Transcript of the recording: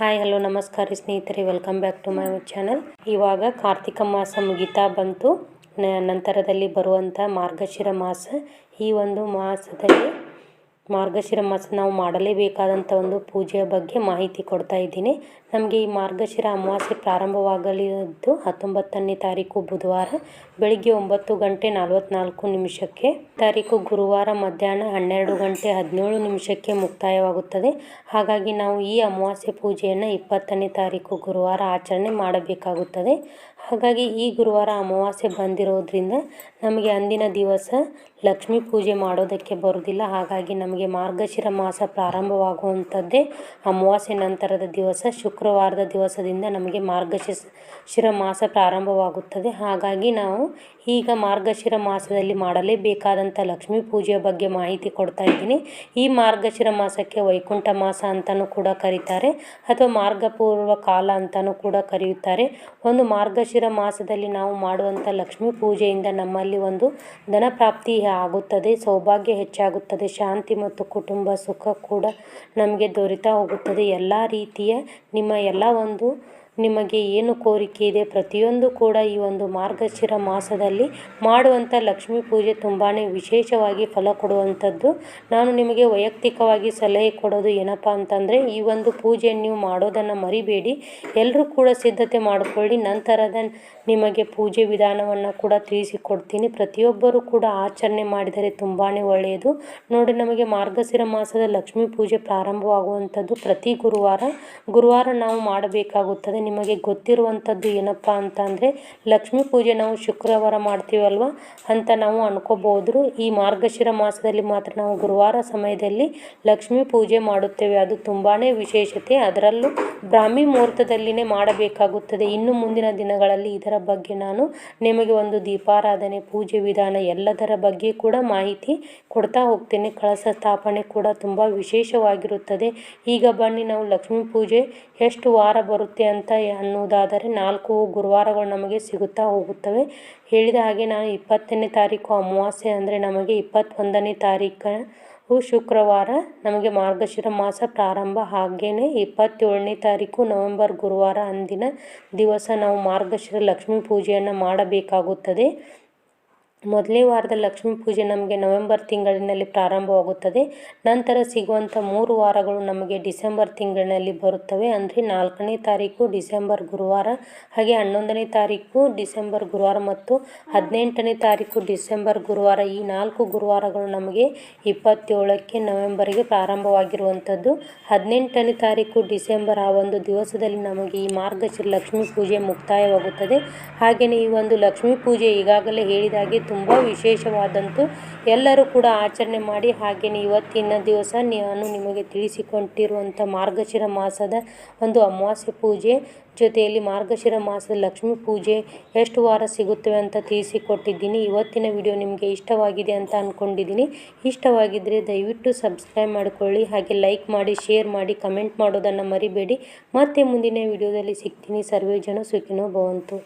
Hi, hello, ನಮಸ್ಕಾರ ಸ್ನೇಹಿತರೆ. Welcome back to my channel ಇವಾಗ ಕಾರ್ತಿಕ ಮಾಸ ಮುಗಿತಾ ಬಂತು. ನಂತರದಲ್ಲಿ ಬರುವಂಥ ಮಾರ್ಗಶಿರ ಮಾಸ. ಈ ಒಂದು ಮಾಸದಲ್ಲಿ ಮಾರ್ಗಶಿರ ಮಾಸ, ನಾವು ಮಾಡಲೇಬೇಕಾದಂಥ ಒಂದು ಪೂಜೆಯ ಬಗ್ಗೆ ಮಾಹಿತಿ ಕೊಡ್ತಾ ಇದ್ದೀನಿ. ನಮಗೆ ಈ ಮಾರ್ಗಶಿರ ಅಮಾವಾಸ್ಯೆ ಪ್ರಾರಂಭವಾಗಲಿದ್ದು ಹತ್ತೊಂಬತ್ತನೇ ತಾರೀಕು ಬುಧವಾರ ಬೆಳಿಗ್ಗೆ ಒಂಬತ್ತು ಗಂಟೆ ನಲವತ್ನಾಲ್ಕು ನಿಮಿಷಕ್ಕೆ. ತಾರೀಕು ಗುರುವಾರ ಮಧ್ಯಾಹ್ನ ಹನ್ನೆರಡು ಗಂಟೆ ಹದಿನೇಳು ನಿಮಿಷಕ್ಕೆ ಮುಕ್ತಾಯವಾಗುತ್ತದೆ. ಹಾಗಾಗಿ ನಾವು ಈ ಅಮಾವಾಸ್ಯೆ ಪೂಜೆಯನ್ನು ಇಪ್ಪತ್ತನೇ ತಾರೀಕು ಗುರುವಾರ ಆಚರಣೆ ಮಾಡಬೇಕಾಗುತ್ತದೆ. ಹಾಗಾಗಿ ಈ ಗುರುವಾರ ಅಮಾವಾಸ್ಯೆ ಬಂದಿರೋದ್ರಿಂದ ನಮಗೆ ಅಂದಿನ ದಿವಸ ಲಕ್ಷ್ಮೀ ಪೂಜೆ ಮಾಡೋದಕ್ಕೆ ಬರೋದಿಲ್ಲ. ಹಾಗಾಗಿ ನಮಗೆ ಮಾರ್ಗಶಿರ ಮಾಸ ಪ್ರಾರಂಭವಾಗುವಂಥದ್ದೇ ಅಮಾವಾಸ್ಯೆ ನಂತರದ ದಿವಸ. ಶುಕ್ರವಾರದ ದಿವಸದಿಂದ ನಮಗೆ ಮಾರ್ಗಶಿರ ಶಿರ ಮಾಸ ಪ್ರಾರಂಭವಾಗುತ್ತದೆ. ಹಾಗಾಗಿ ನಾವು ಈಗ ಮಾರ್ಗಶಿರ ಮಾಸದಲ್ಲಿ ಮಾಡಲೇಬೇಕಾದಂಥ ಲಕ್ಷ್ಮೀ ಪೂಜೆಯ ಬಗ್ಗೆ ಮಾಹಿತಿ ಕೊಡ್ತಾ ಇದ್ದೀನಿ. ಈ ಮಾರ್ಗಶಿರ ಮಾಸಕ್ಕೆ ವೈಕುಂಠ ಮಾಸ ಅಂತಲೂ ಕೂಡ ಕರೀತಾರೆ, ಅಥವಾ ಮಾರ್ಗಪೂರ್ವ ಕಾಲ ಅಂತಲೂ ಕೂಡ ಕರೆಯುತ್ತಾರೆ. ಒಂದು ಮಾರ್ಗಶಿರ ಮಾಸದಲ್ಲಿ ನಾವು ಮಾಡುವಂಥ ಲಕ್ಷ್ಮೀ ಪೂಜೆಯಿಂದ ನಮ್ಮಲ್ಲಿ ಒಂದು ಧನ ಪ್ರಾಪ್ತಿ ಆಗುತ್ತದೆ, ಸೌಭಾಗ್ಯ ಹೆಚ್ಚಾಗುತ್ತದೆ, ಶಾಂತಿ ಮತ್ತು ಕುಟುಂಬ ಸುಖ ಕೂಡ ನಮಗೆ ದೊರೀತಾ ಹೋಗುತ್ತದೆ. ಎಲ್ಲ ರೀತಿಯ ನಿಮ್ಮ ಎಲ್ಲ ಒಂದು ನಿಮಗೆ ಏನು ಕೋರಿಕೆ ಇದೆ? ಪ್ರತಿಯೊಂದು ಕೂಡ ಈ ಒಂದು ಮಾರ್ಗಶಿರ ಮಾಸದಲ್ಲಿ ಮಾಡುವಂಥ ಲಕ್ಷ್ಮೀ ಪೂಜೆ ತುಂಬಾ ವಿಶೇಷವಾಗಿ ಫಲ ಕೊಡುವಂಥದ್ದು. ನಾನು ನಿಮಗೆ ವೈಯಕ್ತಿಕವಾಗಿ ಸಲಹೆ ಕೊಡೋದು ಏನಪ್ಪ ಅಂತಂದರೆ, ಈ ಒಂದು ಪೂಜೆ ನೀವು ಮಾಡೋದನ್ನು ಮರಿಬೇಡಿ. ಎಲ್ಲರೂ ಕೂಡ ಸಿದ್ಧತೆ ಮಾಡಿಕೊಳ್ಳಿ. ನಂತರದ ನಿಮಗೆ ಪೂಜೆ ವಿಧಾನವನ್ನು ಕೂಡ ತಿಳಿಸಿಕೊಡ್ತೀನಿ. ಪ್ರತಿಯೊಬ್ಬರೂ ಕೂಡ ಆಚರಣೆ ಮಾಡಿದರೆ ತುಂಬಾ ಒಳ್ಳೆಯದು. ನೋಡಿ, ನಮಗೆ ಮಾರ್ಗಶಿರ ಮಾಸದ ಲಕ್ಷ್ಮೀ ಪೂಜೆ ಪ್ರಾರಂಭವಾಗುವಂಥದ್ದು ಪ್ರತಿ ಗುರುವಾರ. ಗುರುವಾರ ನಾವು ಮಾಡಬೇಕಾಗುತ್ತದೆ. ನಿಮಗೆ ಗೊತ್ತಿರುವಂಥದ್ದು ಏನಪ್ಪ ಅಂತ ಅಂದರೆ ಲಕ್ಷ್ಮೀ ಪೂಜೆ ನಾವು ಶುಕ್ರವಾರ ಮಾಡ್ತೀವಲ್ವ ಅಂತ ನಾವು ಅನ್ಕೋಬೋದ್ರು ಈ ಮಾರ್ಗಶಿರ ಮಾಸದಲ್ಲಿ ಮಾತ್ರ ನಾವು ಗುರುವಾರ ಸಮಯದಲ್ಲಿ ಲಕ್ಷ್ಮೀ ಪೂಜೆ ಮಾಡುತ್ತೇವೆ. ಅದು ತುಂಬಾ ವಿಶೇಷತೆ. ಅದರಲ್ಲೂ ಬ್ರಾಹ್ಮಿ ಮುಹೂರ್ತದಲ್ಲಿನೇ ಮಾಡಬೇಕಾಗುತ್ತದೆ. ಇನ್ನು ಮುಂದಿನ ದಿನಗಳಲ್ಲಿ ಇದರ ಬಗ್ಗೆ ನಾನು ನಿಮಗೆ ಒಂದು ದೀಪಾರಾಧನೆ, ಪೂಜೆ ವಿಧಾನ ಎಲ್ಲದರ ಬಗ್ಗೆ ಕೂಡ ಮಾಹಿತಿ ಕೊಡ್ತಾ ಹೋಗ್ತೇನೆ. ಕಳಸ ಸ್ಥಾಪನೆ ಕೂಡ ತುಂಬ ವಿಶೇಷವಾಗಿರುತ್ತದೆ. ಈಗ ಬನ್ನಿ ನಾವು ಲಕ್ಷ್ಮೀ ಪೂಜೆ ಎಷ್ಟು ವಾರ ಬರುತ್ತೆ ಅಂತ ಅನ್ನುವುದಾದರೆ ನಾಲ್ಕು ಗುರುವಾರಗಳು ನಮಗೆ ಸಿಗುತ್ತಾ ಹೋಗುತ್ತವೆ. ಹೇಳಿದ ಹಾಗೆ ನಾನು ಇಪ್ಪತ್ತನೇ ತಾರೀಕು ಅಮಾವಾಸ್ಯೆ ಅಂದರೆ ನಮಗೆ ಇಪ್ಪತ್ತೊಂದನೇ ತಾರೀಕು ಶುಕ್ರವಾರ ನಮಗೆ ಮಾರ್ಗಶಿರ ಮಾಸ ಪ್ರಾರಂಭ. ಹಾಗೆಯೇ ಇಪ್ಪತ್ತೇಳನೇ ತಾರೀಕು ನವೆಂಬರ್ ಗುರುವಾರ ಅಂದಿನ ದಿವಸ ನಾವು ಮಾರ್ಗಶಿರ ಲಕ್ಷ್ಮೀ ಪೂಜೆಯನ್ನು ಮಾಡಬೇಕಾಗುತ್ತದೆ. ಮೊದಲನೇ ವಾರದ ಲಕ್ಷ್ಮೀ ಪೂಜೆ ನಮಗೆ ನವೆಂಬರ್ ತಿಂಗಳಿನಲ್ಲಿ ಪ್ರಾರಂಭವಾಗುತ್ತದೆ. ನಂತರ ಸಿಗುವಂಥ ಮೂರು ವಾರಗಳು ನಮಗೆ ಡಿಸೆಂಬರ್ ತಿಂಗಳಿನಲ್ಲಿ ಬರುತ್ತವೆ. ಅಂದರೆ ನಾಲ್ಕನೇ ತಾರೀಕು ಡಿಸೆಂಬರ್ ಗುರುವಾರ, ಹಾಗೆ ಹನ್ನೊಂದನೇ ತಾರೀಕು ಡಿಸೆಂಬರ್ ಗುರುವಾರ ಮತ್ತು ಹದಿನೆಂಟನೇ ತಾರೀಕು ಡಿಸೆಂಬರ್ ಗುರುವಾರ ಈ ನಾಲ್ಕು ಗುರುವಾರಗಳು ನಮಗೆ ಇಪ್ಪತ್ತೇಳಕ್ಕೆ ನವೆಂಬರ್ಗೆ ಪ್ರಾರಂಭವಾಗಿರುವಂಥದ್ದು. ಹದಿನೆಂಟನೇ ತಾರೀಕು ಡಿಸೆಂಬರ್ ಆ ಒಂದು ದಿವಸದಲ್ಲಿ ನಮಗೆ ಈ ಮಾರ್ಗಶಿರ ಲಕ್ಷ್ಮೀ ಪೂಜೆ ಮುಕ್ತಾಯವಾಗುತ್ತದೆ. ಹಾಗೆಯೇ ಈ ಒಂದು ಲಕ್ಷ್ಮೀ ಪೂಜೆ ಈಗಾಗಲೇ ಹೇಳಿದಾಗೆ ತುಂಬ ವಿಶೇಷವಾದಂತು ಎಲ್ಲರೂ ಕೂಡ ಆಚರಣೆ ಮಾಡಿ ಹಾಗೆಯೇ ಇವತ್ತಿನ ದಿವಸ ನಾನು ನಿಮಗೆ ತಿಳಿಸಿಕೊಟ್ಟಿರುವಂಥ ಮಾರ್ಗಶಿರ ಮಾಸದ ಒಂದು ಅಮಾವಾಸ್ಯೆ ಪೂಜೆ. ಜೊತೆಯಲ್ಲಿ ಮಾರ್ಗಶಿರ ಮಾಸದ ಲಕ್ಷ್ಮೀ ಪೂಜೆ ಎಷ್ಟು ವಾರ ಸಿಗುತ್ತವೆ ಅಂತ ತಿಳಿಸಿಕೊಟ್ಟಿದ್ದೀನಿ. ಇವತ್ತಿನ ವಿಡಿಯೋ ನಿಮಗೆ ಇಷ್ಟವಾಗಿದೆ ಅಂತ ಅಂದ್ಕೊಂಡಿದ್ದೀನಿ ಇಷ್ಟವಾಗಿದ್ದರೆ ದಯವಿಟ್ಟು ಸಬ್ಸ್ಕ್ರೈಬ್ ಮಾಡಿಕೊಳ್ಳಿ. ಹಾಗೆ ಲೈಕ್ ಮಾಡಿ, ಶೇರ್ ಮಾಡಿ, ಕಮೆಂಟ್ ಮಾಡೋದನ್ನು ಮರಿಬೇಡಿ. ಮತ್ತೆ ಮುಂದಿನ ವಿಡಿಯೋದಲ್ಲಿ ಸಿಗ್ತೀನಿ. ಸರ್ವೇ ಜನ ಸುಖಿನೋ ಭವಂತು.